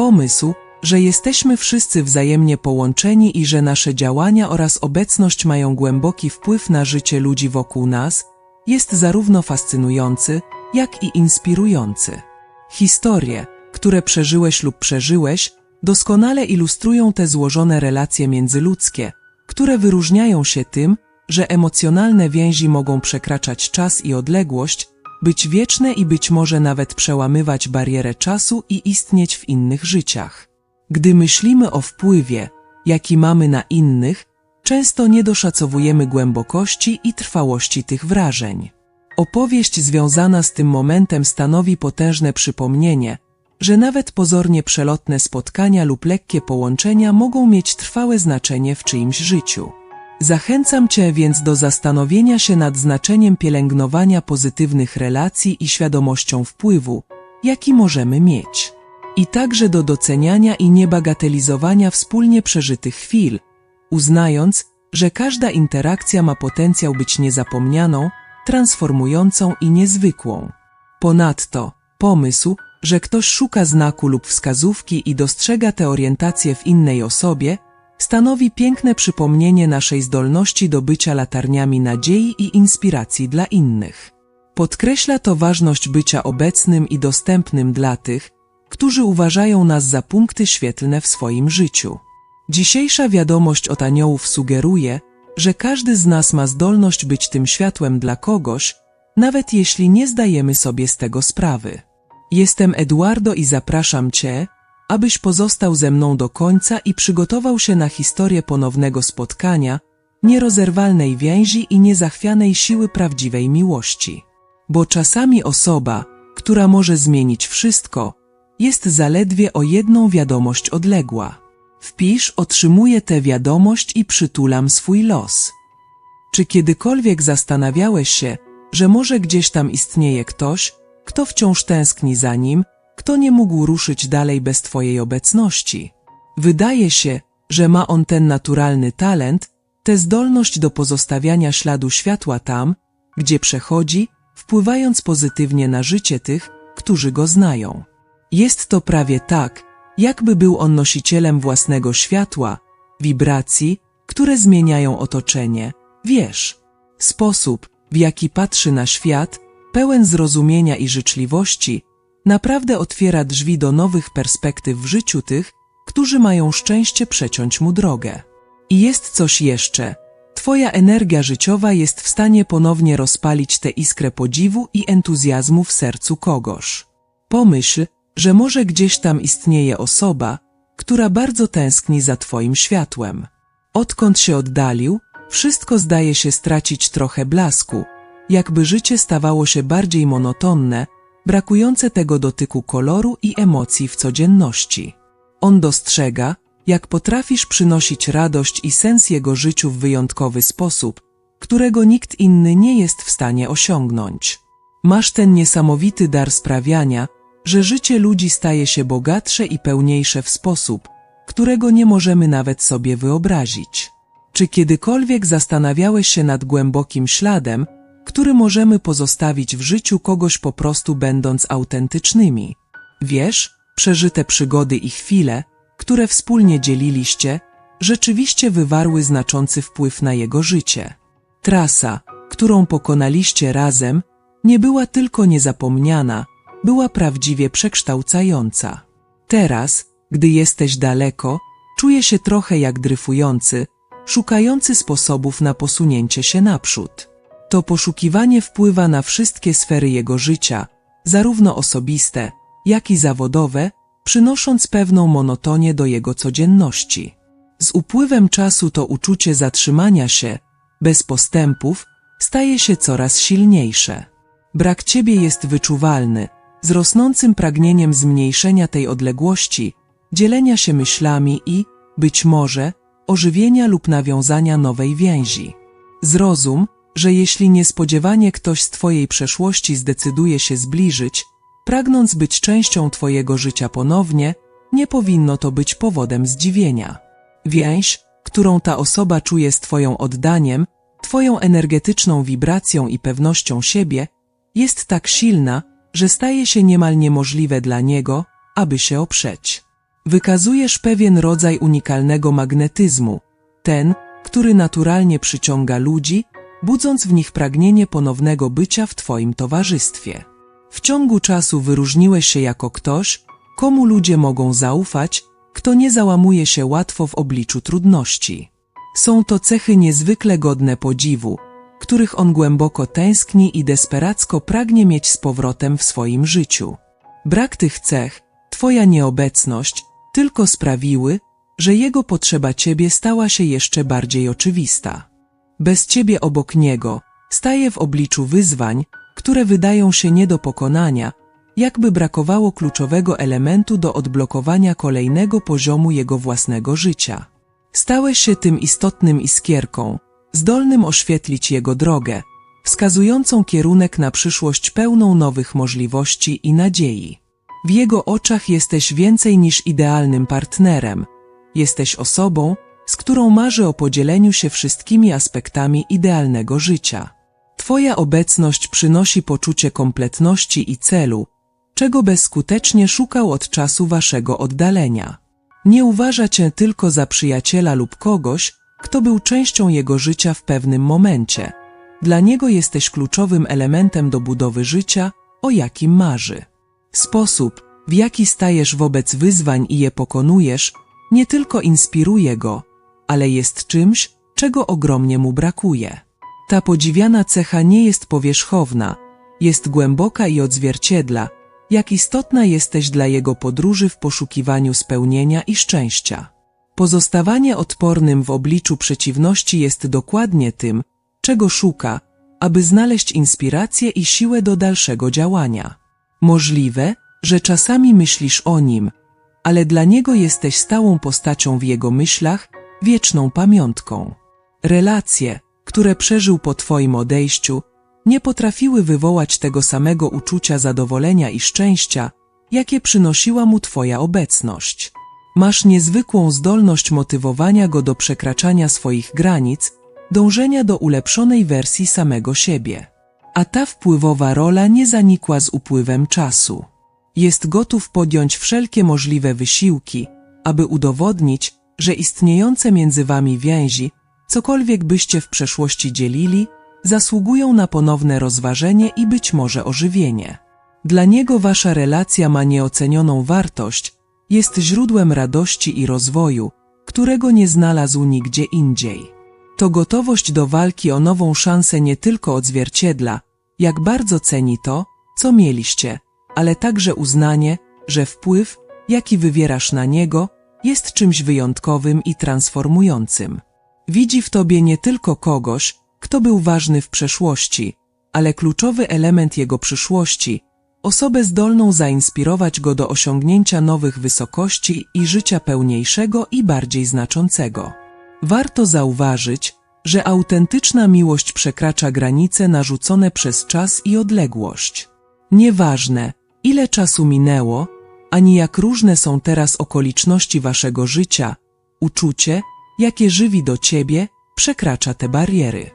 Pomysł, że jesteśmy wszyscy wzajemnie połączeni i że nasze działania oraz obecność mają głęboki wpływ na życie ludzi wokół nas, jest zarówno fascynujący, jak i inspirujący. Historie, które przeżyłeś lub przeżyłeś, doskonale ilustrują te złożone relacje międzyludzkie, które wyróżniają się tym, że emocjonalne więzi mogą przekraczać czas i odległość, być wieczne i być może nawet przełamywać barierę czasu i istnieć w innych życiach. Gdy myślimy o wpływie, jaki mamy na innych, często nie doszacowujemy głębokości i trwałości tych wrażeń. Opowieść związana z tym momentem stanowi potężne przypomnienie, że nawet pozornie przelotne spotkania lub lekkie połączenia mogą mieć trwałe znaczenie w czyimś życiu. Zachęcam Cię więc do zastanowienia się nad znaczeniem pielęgnowania pozytywnych relacji i świadomością wpływu, jaki możemy mieć. I także do doceniania i niebagatelizowania wspólnie przeżytych chwil, uznając, że każda interakcja ma potencjał być niezapomnianą, transformującą i niezwykłą. Ponadto, pomysł, że ktoś szuka znaku lub wskazówki i dostrzega tę orientację w innej osobie, stanowi piękne przypomnienie naszej zdolności do bycia latarniami nadziei i inspiracji dla innych. Podkreśla to ważność bycia obecnym i dostępnym dla tych, którzy uważają nas za punkty świetlne w swoim życiu. Dzisiejsza wiadomość od aniołów sugeruje, że każdy z nas ma zdolność być tym światłem dla kogoś, nawet jeśli nie zdajemy sobie z tego sprawy. Jestem Eduardo i zapraszam Cię, abyś pozostał ze mną do końca i przygotował się na historię ponownego spotkania, nierozerwalnej więzi i niezachwianej siły prawdziwej miłości. Bo czasami osoba, która może zmienić wszystko, jest zaledwie o jedną wiadomość odległa. Wpisz, otrzymuję tę wiadomość i przytulam swój los. Czy kiedykolwiek zastanawiałeś się, że może gdzieś tam istnieje ktoś, kto wciąż tęskni za nim, kto nie mógł ruszyć dalej bez Twojej obecności? Wydaje się, że ma on ten naturalny talent, tę zdolność do pozostawiania śladu światła tam, gdzie przechodzi, wpływając pozytywnie na życie tych, którzy go znają. Jest to prawie tak, jakby był on nosicielem własnego światła, wibracji, które zmieniają otoczenie. Wiesz, sposób, w jaki patrzy na świat, pełen zrozumienia i życzliwości, naprawdę otwiera drzwi do nowych perspektyw w życiu tych, którzy mają szczęście przeciąć mu drogę. I jest coś jeszcze. Twoja energia życiowa jest w stanie ponownie rozpalić tę iskrę podziwu i entuzjazmu w sercu kogoś. Pomyśl, że może gdzieś tam istnieje osoba, która bardzo tęskni za Twoim światłem. Odkąd się oddalił, wszystko zdaje się stracić trochę blasku, jakby życie stawało się bardziej monotonne, brakujące tego dotyku koloru i emocji w codzienności. On dostrzega, jak potrafisz przynosić radość i sens jego życiu w wyjątkowy sposób, którego nikt inny nie jest w stanie osiągnąć. Masz ten niesamowity dar sprawiania, że życie ludzi staje się bogatsze i pełniejsze w sposób, którego nie możemy nawet sobie wyobrazić. Czy kiedykolwiek zastanawiałeś się nad głębokim śladem, który możemy pozostawić w życiu kogoś po prostu będąc autentycznymi? Wiesz, przeżyte przygody i chwile, które wspólnie dzieliliście, rzeczywiście wywarły znaczący wpływ na jego życie. Trasa, którą pokonaliście razem, nie była tylko niezapomniana, była prawdziwie przekształcająca. Teraz, gdy jesteś daleko, czuję się trochę jak dryfujący, szukający sposobów na posunięcie się naprzód. To poszukiwanie wpływa na wszystkie sfery jego życia, zarówno osobiste, jak i zawodowe, przynosząc pewną monotonię do jego codzienności. Z upływem czasu to uczucie zatrzymania się, bez postępów, staje się coraz silniejsze. Brak ciebie jest wyczuwalny, z rosnącym pragnieniem zmniejszenia tej odległości, dzielenia się myślami i, być może, ożywienia lub nawiązania nowej więzi. Zrozum, że jeśli niespodziewanie ktoś z Twojej przeszłości zdecyduje się zbliżyć, pragnąc być częścią Twojego życia ponownie, nie powinno to być powodem zdziwienia. Więź, którą ta osoba czuje z Twoją oddaniem, Twoją energetyczną wibracją i pewnością siebie, jest tak silna, że staje się niemal niemożliwe dla niego, aby się oprzeć. Wykazujesz pewien rodzaj unikalnego magnetyzmu, ten, który naturalnie przyciąga ludzi, budząc w nich pragnienie ponownego bycia w Twoim towarzystwie. W ciągu czasu wyróżniłeś się jako ktoś, komu ludzie mogą zaufać, kto nie załamuje się łatwo w obliczu trudności. Są to cechy niezwykle godne podziwu, których on głęboko tęskni i desperacko pragnie mieć z powrotem w swoim życiu. Brak tych cech, Twoja nieobecność, tylko sprawiły, że jego potrzeba Ciebie stała się jeszcze bardziej oczywista. Bez Ciebie obok niego staje w obliczu wyzwań, które wydają się nie do pokonania, jakby brakowało kluczowego elementu do odblokowania kolejnego poziomu jego własnego życia. Stałeś się tym istotnym iskierką, zdolnym oświetlić jego drogę, wskazującą kierunek na przyszłość pełną nowych możliwości i nadziei. W jego oczach jesteś więcej niż idealnym partnerem. Jesteś osobą, z którą marzy o podzieleniu się wszystkimi aspektami idealnego życia. Twoja obecność przynosi poczucie kompletności i celu, czego bezskutecznie szukał od czasu waszego oddalenia. Nie uważa cię tylko za przyjaciela lub kogoś, kto był częścią jego życia w pewnym momencie. Dla niego jesteś kluczowym elementem do budowy życia, o jakim marzy. Sposób, w jaki stajesz wobec wyzwań i je pokonujesz, nie tylko inspiruje go, ale jest czymś, czego ogromnie mu brakuje. Ta podziwiana cecha nie jest powierzchowna, jest głęboka i odzwierciedla, jak istotna jesteś dla jego podróży w poszukiwaniu spełnienia i szczęścia. Pozostawanie odpornym w obliczu przeciwności jest dokładnie tym, czego szuka, aby znaleźć inspirację i siłę do dalszego działania. Możliwe, że czasami myślisz o nim, ale dla niego jesteś stałą postacią w jego myślach, wieczną pamiątką. Relacje, które przeżył po Twoim odejściu, nie potrafiły wywołać tego samego uczucia zadowolenia i szczęścia, jakie przynosiła mu Twoja obecność. Masz niezwykłą zdolność motywowania go do przekraczania swoich granic, dążenia do ulepszonej wersji samego siebie. A ta wpływowa rola nie zanikła z upływem czasu. Jest gotów podjąć wszelkie możliwe wysiłki, aby udowodnić, że istniejące między wami więzi, cokolwiek byście w przeszłości dzielili, zasługują na ponowne rozważenie i być może ożywienie. Dla niego wasza relacja ma nieocenioną wartość, jest źródłem radości i rozwoju, którego nie znalazł nigdzie indziej. To gotowość do walki o nową szansę nie tylko odzwierciedla, jak bardzo ceni to, co mieliście, ale także uznanie, że wpływ, jaki wywierasz na niego, jest czymś wyjątkowym i transformującym. Widzi w tobie nie tylko kogoś, kto był ważny w przeszłości, ale kluczowy element jego przyszłości, osobę zdolną zainspirować go do osiągnięcia nowych wysokości i życia pełniejszego i bardziej znaczącego. Warto zauważyć, że autentyczna miłość przekracza granice narzucone przez czas i odległość. Nieważne, ile czasu minęło, ani jak różne są teraz okoliczności waszego życia, uczucie, jakie żywi do ciebie, przekracza te bariery.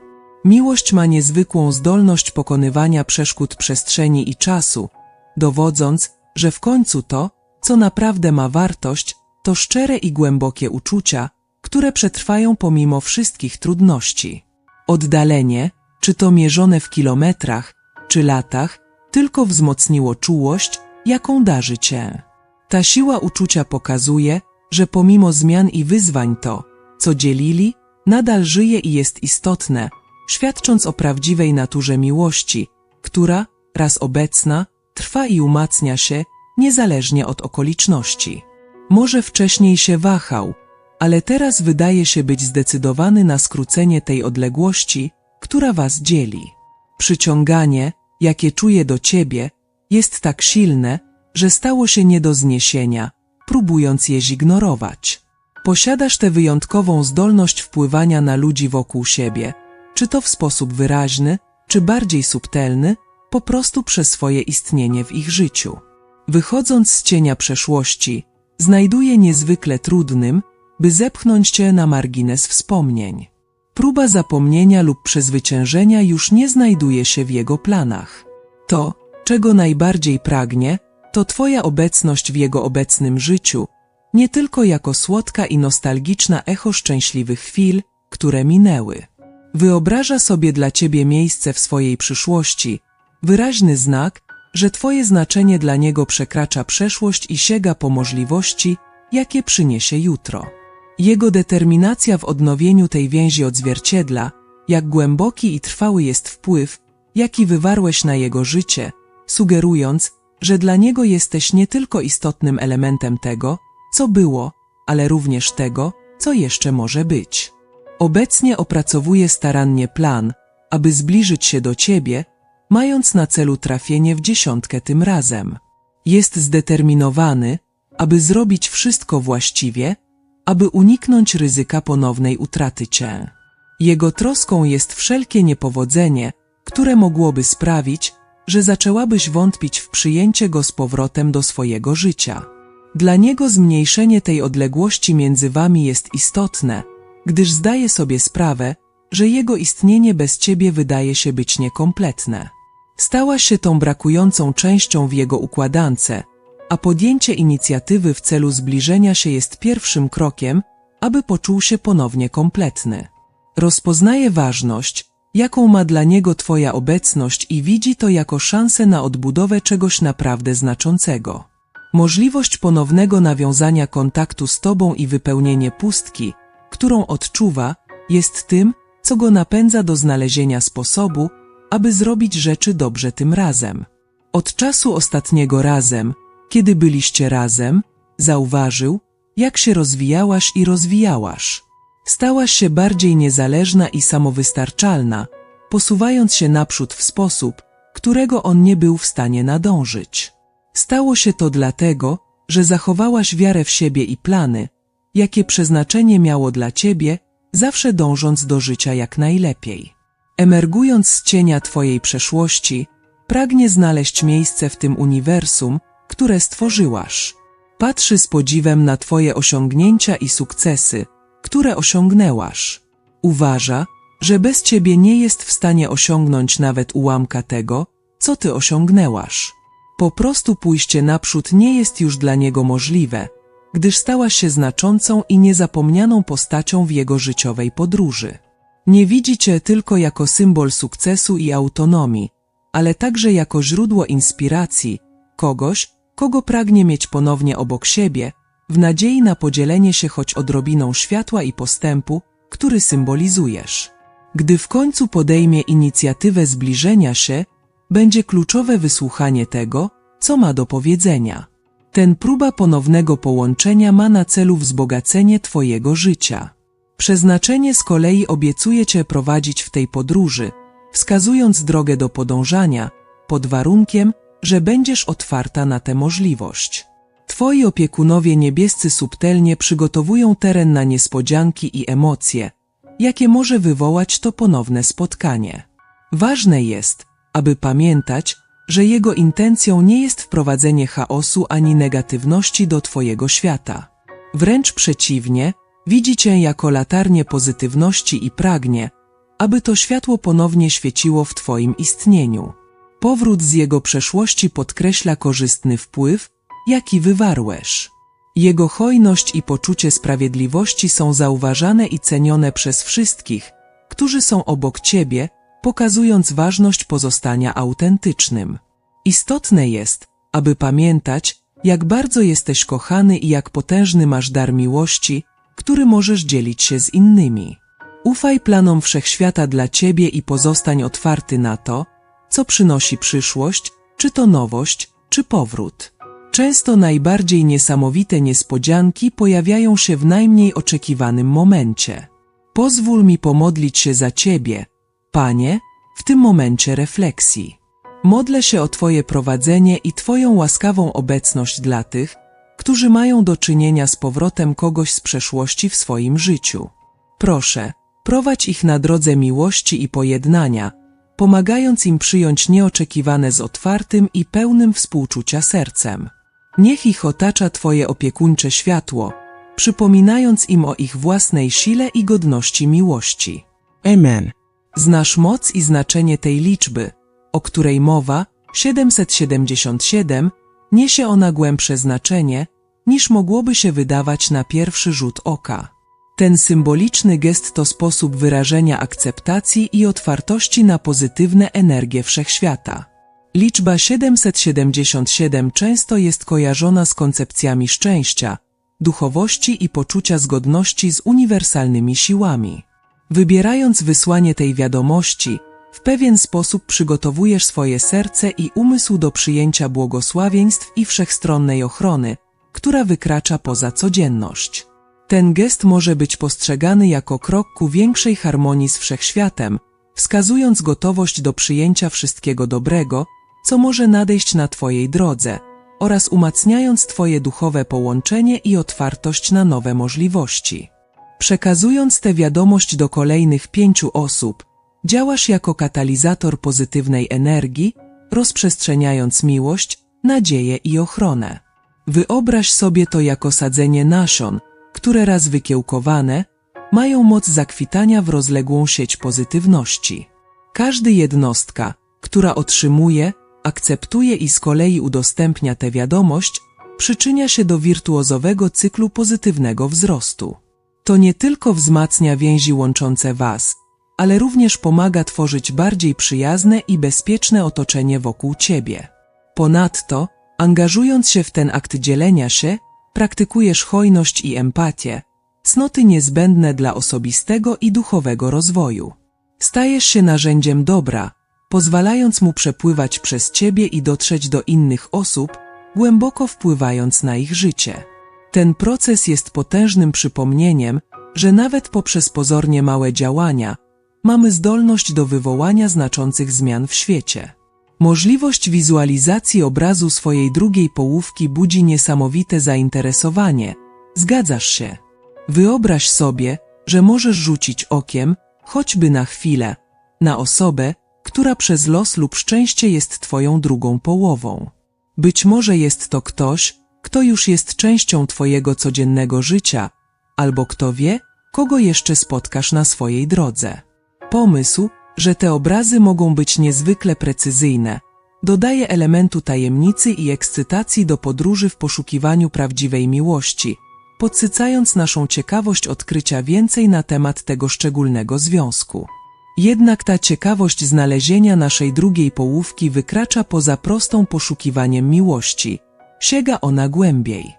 Miłość ma niezwykłą zdolność pokonywania przeszkód przestrzeni i czasu, dowodząc, że w końcu to, co naprawdę ma wartość, to szczere i głębokie uczucia, które przetrwają pomimo wszystkich trudności. Oddalenie, czy to mierzone w kilometrach, czy latach, tylko wzmocniło czułość, jaką darzy cię. Ta siła uczucia pokazuje, że pomimo zmian i wyzwań to, co dzielili, nadal żyje i jest istotne, świadcząc o prawdziwej naturze miłości, która, raz obecna, trwa i umacnia się, niezależnie od okoliczności. Może wcześniej się wahał, ale teraz wydaje się być zdecydowany na skrócenie tej odległości, która was dzieli. Przyciąganie, jakie czuje do ciebie, jest tak silne, że stało się nie do zniesienia, próbując je zignorować. Posiadasz tę wyjątkową zdolność wpływania na ludzi wokół siebie, czy to w sposób wyraźny, czy bardziej subtelny, po prostu przez swoje istnienie w ich życiu. Wychodząc z cienia przeszłości, znajduje niezwykle trudnym, by zepchnąć cię na margines wspomnień. Próba zapomnienia lub przezwyciężenia już nie znajduje się w jego planach. To, czego najbardziej pragnie, to Twoja obecność w jego obecnym życiu, nie tylko jako słodka i nostalgiczna echo szczęśliwych chwil, które minęły. Wyobraża sobie dla ciebie miejsce w swojej przyszłości, wyraźny znak, że twoje znaczenie dla niego przekracza przeszłość i sięga po możliwości, jakie przyniesie jutro. Jego determinacja w odnowieniu tej więzi odzwierciedla, jak głęboki i trwały jest wpływ, jaki wywarłeś na jego życie, sugerując, że dla niego jesteś nie tylko istotnym elementem tego, co było, ale również tego, co jeszcze może być. Obecnie opracowuje starannie plan, aby zbliżyć się do ciebie, mając na celu trafienie w dziesiątkę tym razem. Jest zdeterminowany, aby zrobić wszystko właściwie, aby uniknąć ryzyka ponownej utraty cię. Jego troską jest wszelkie niepowodzenie, które mogłoby sprawić, że zaczęłabyś wątpić w przyjęcie go z powrotem do swojego życia. Dla niego zmniejszenie tej odległości między wami jest istotne, gdyż zdaje sobie sprawę, że jego istnienie bez ciebie wydaje się być niekompletne. Stała się tą brakującą częścią w jego układance, a podjęcie inicjatywy w celu zbliżenia się jest pierwszym krokiem, aby poczuł się ponownie kompletny. Rozpoznaje ważność, jaką ma dla niego Twoja obecność i widzi to jako szansę na odbudowę czegoś naprawdę znaczącego. Możliwość ponownego nawiązania kontaktu z Tobą i wypełnienie pustki, którą odczuwa, jest tym, co go napędza do znalezienia sposobu, aby zrobić rzeczy dobrze tym razem. Od czasu ostatniego razem, kiedy byliście razem, zauważył, jak się rozwijałaś i rozwijałaś. Stałaś się bardziej niezależna i samowystarczalna, posuwając się naprzód w sposób, którego on nie był w stanie nadążyć. Stało się to dlatego, że zachowałaś wiarę w siebie i plany, jakie przeznaczenie miało dla ciebie, zawsze dążąc do życia jak najlepiej. Emergując z cienia twojej przeszłości, pragnie znaleźć miejsce w tym uniwersum, które stworzyłaś. Patrzy z podziwem na twoje osiągnięcia i sukcesy, które osiągnęłaś. Uważa, że bez ciebie nie jest w stanie osiągnąć nawet ułamka tego, co ty osiągnęłaś. Po prostu pójście naprzód nie jest już dla niego możliwe, gdyż stała się znaczącą i niezapomnianą postacią w jego życiowej podróży. Nie widzi cię tylko jako symbol sukcesu i autonomii, ale także jako źródło inspiracji, kogoś, kogo pragnie mieć ponownie obok siebie, w nadziei na podzielenie się choć odrobiną światła i postępu, który symbolizujesz. Gdy w końcu podejmie inicjatywę zbliżenia się, będzie kluczowe wysłuchanie tego, co ma do powiedzenia. Ten próba ponownego połączenia ma na celu wzbogacenie Twojego życia. Przeznaczenie z kolei obiecuje Cię prowadzić w tej podróży, wskazując drogę do podążania, pod warunkiem, że będziesz otwarta na tę możliwość. Twoi opiekunowie niebiescy subtelnie przygotowują teren na niespodzianki i emocje, jakie może wywołać to ponowne spotkanie. Ważne jest, aby pamiętać, że jego intencją nie jest wprowadzenie chaosu ani negatywności do Twojego świata. Wręcz przeciwnie, widzi Cię jako latarnię pozytywności i pragnie, aby to światło ponownie świeciło w Twoim istnieniu. Powrót z jego przeszłości podkreśla korzystny wpływ, jaki wywarłeś. Jego hojność i poczucie sprawiedliwości są zauważane i cenione przez wszystkich, którzy są obok ciebie, pokazując ważność pozostania autentycznym. Istotne jest, aby pamiętać, jak bardzo jesteś kochany i jak potężny masz dar miłości, który możesz dzielić się z innymi. Ufaj planom wszechświata dla ciebie i pozostań otwarty na to, co przynosi przyszłość, czy to nowość, czy powrót. Często najbardziej niesamowite niespodzianki pojawiają się w najmniej oczekiwanym momencie. Pozwól mi pomodlić się za Ciebie, Panie, w tym momencie refleksji. Modlę się o Twoje prowadzenie i Twoją łaskawą obecność dla tych, którzy mają do czynienia z powrotem kogoś z przeszłości w swoim życiu. Proszę, prowadź ich na drodze miłości i pojednania, pomagając im przyjąć nieoczekiwane z otwartym i pełnym współczucia sercem. Niech ich otacza Twoje opiekuńcze światło, przypominając im o ich własnej sile i godności miłości. Amen. Znasz moc i znaczenie tej liczby, o której mowa 777, niesie ona głębsze znaczenie, niż mogłoby się wydawać na pierwszy rzut oka. Ten symboliczny gest to sposób wyrażenia akceptacji i otwartości na pozytywne energie wszechświata. Liczba 777 często jest kojarzona z koncepcjami szczęścia, duchowości i poczucia zgodności z uniwersalnymi siłami. Wybierając wysłanie tej wiadomości, w pewien sposób przygotowujesz swoje serce i umysł do przyjęcia błogosławieństw i wszechstronnej ochrony, która wykracza poza codzienność. Ten gest może być postrzegany jako krok ku większej harmonii z wszechświatem, wskazując gotowość do przyjęcia wszystkiego dobrego, co może nadejść na Twojej drodze, oraz umacniając Twoje duchowe połączenie i otwartość na nowe możliwości. Przekazując tę wiadomość do kolejnych pięciu osób, działasz jako katalizator pozytywnej energii, rozprzestrzeniając miłość, nadzieję i ochronę. Wyobraź sobie to jako sadzenie nasion, które raz wykiełkowane, mają moc zakwitania w rozległą sieć pozytywności. Każdy jednostka, która otrzymuje, akceptuje i z kolei udostępnia tę wiadomość, przyczynia się do wirtuozowego cyklu pozytywnego wzrostu. To nie tylko wzmacnia więzi łączące Was, ale również pomaga tworzyć bardziej przyjazne i bezpieczne otoczenie wokół Ciebie. Ponadto, angażując się w ten akt dzielenia się, praktykujesz hojność i empatię, cnoty niezbędne dla osobistego i duchowego rozwoju. Stajesz się narzędziem dobra, pozwalając mu przepływać przez Ciebie i dotrzeć do innych osób, głęboko wpływając na ich życie. Ten proces jest potężnym przypomnieniem, że nawet poprzez pozornie małe działania mamy zdolność do wywołania znaczących zmian w świecie. Możliwość wizualizacji obrazu swojej drugiej połówki budzi niesamowite zainteresowanie. Zgadzasz się? Wyobraź sobie, że możesz rzucić okiem, choćby na chwilę, na osobę, która przez los lub szczęście jest Twoją drugą połową. Być może jest to ktoś, kto już jest częścią Twojego codziennego życia, albo kto wie, kogo jeszcze spotkasz na swojej drodze. Pomysł, że te obrazy mogą być niezwykle precyzyjne, dodaje elementu tajemnicy i ekscytacji do podróży w poszukiwaniu prawdziwej miłości, podsycając naszą ciekawość odkrycia więcej na temat tego szczególnego związku. Jednak ta ciekawość znalezienia naszej drugiej połówki wykracza poza prostą poszukiwaniem miłości. Sięga ona głębiej.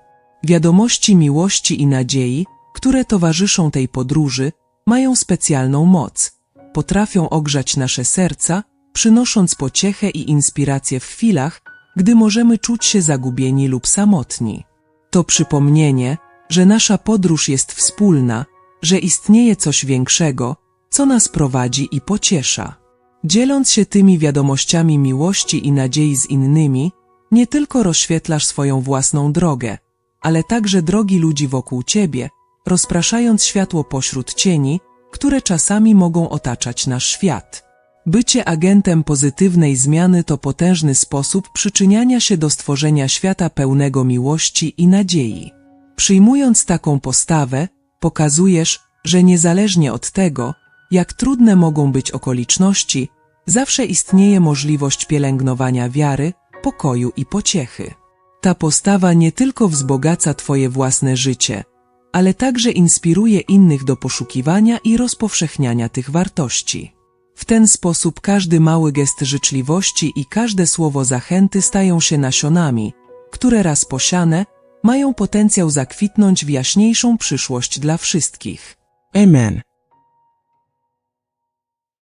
Wiadomości miłości i nadziei, które towarzyszą tej podróży, mają specjalną moc. Potrafią ogrzać nasze serca, przynosząc pociechę i inspirację w chwilach, gdy możemy czuć się zagubieni lub samotni. To przypomnienie, że nasza podróż jest wspólna, że istnieje coś większego, co nas prowadzi i pociesza. Dzieląc się tymi wiadomościami miłości i nadziei z innymi, nie tylko rozświetlasz swoją własną drogę, ale także drogi ludzi wokół ciebie, rozpraszając światło pośród cieni, które czasami mogą otaczać nasz świat. Bycie agentem pozytywnej zmiany to potężny sposób przyczyniania się do stworzenia świata pełnego miłości i nadziei. Przyjmując taką postawę, pokazujesz, że niezależnie od tego, jak trudne mogą być okoliczności, zawsze istnieje możliwość pielęgnowania wiary, pokoju i pociechy. Ta postawa nie tylko wzbogaca Twoje własne życie, ale także inspiruje innych do poszukiwania i rozpowszechniania tych wartości. W ten sposób każdy mały gest życzliwości i każde słowo zachęty stają się nasionami, które raz posiane, mają potencjał zakwitnąć w jaśniejszą przyszłość dla wszystkich. Amen.